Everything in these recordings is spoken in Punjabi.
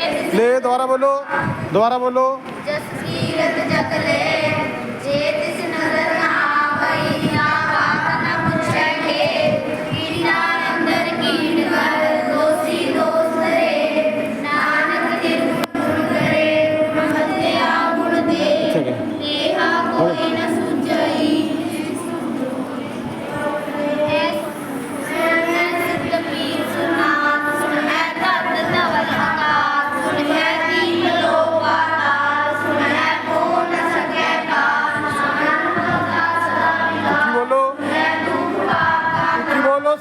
ਲੈ ਦੁਬਾਰਾ ਬੋਲੋ ਦੁਬਾਰਾ ਬੋਲੋ। ਜਸਵੀਰ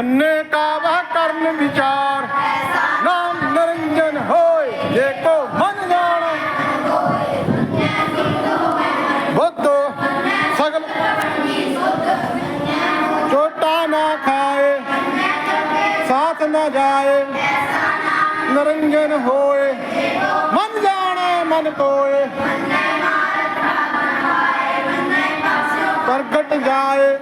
ਮੰਨੇ ਕਾਵਾ ਕਰਨ ਵਿਚਾਰ। ਨਾਮ ਨਰੰਜਨ ਹੋਏ, ਜੇ ਕੋ ਮਨ ਜਾਣ। ਬੁੱਧੋ ਸਗਲ ਛੋਟਾ ਨਾ ਖਾਏ, ਸਾਥ ਨਾ ਜਾਏ। ਨਰੰਜਨ ਹੋਏ, ਮਨ ਜਾਣੇ, ਮਨ ਕੋਏ ਪ੍ਰਗਟ ਜਾਏ।